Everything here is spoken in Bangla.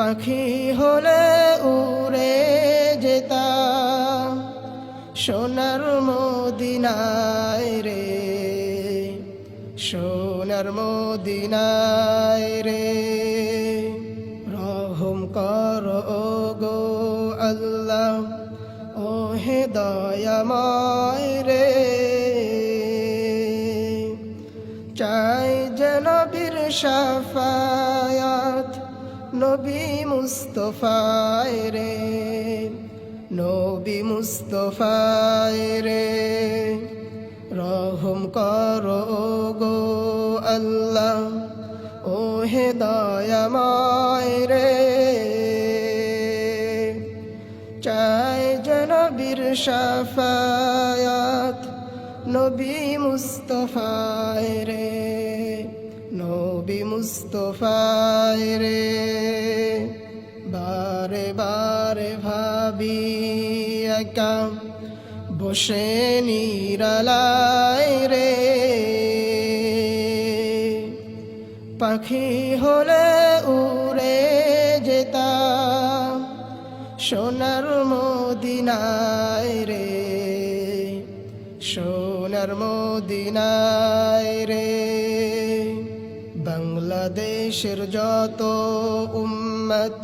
পাখি হলে উড়ে যেতাম সোনার মদিনায় রে, সোনার মদিনায় রে। রহম কর গো আল্লাহ ও হে দয়াময় রে। চাই যেন বীর সাফায়াত নবী মুস্তফায় রে, নবী মুস্তফায় রে। রহম কর গো আল্লাহ ও হে দয়াময় রে। চাই যেন বীর সাফায়াত নবী মুস্তফায় রে। মুস্তফায় রে, বারে বারে ভাবি একা, বসে নিরালায় রে। পাখি হলে উড়ে যেতাম, সোনার মদিনায় রে, সোনার মদিনায় বাংলাদেশের যত উম্মত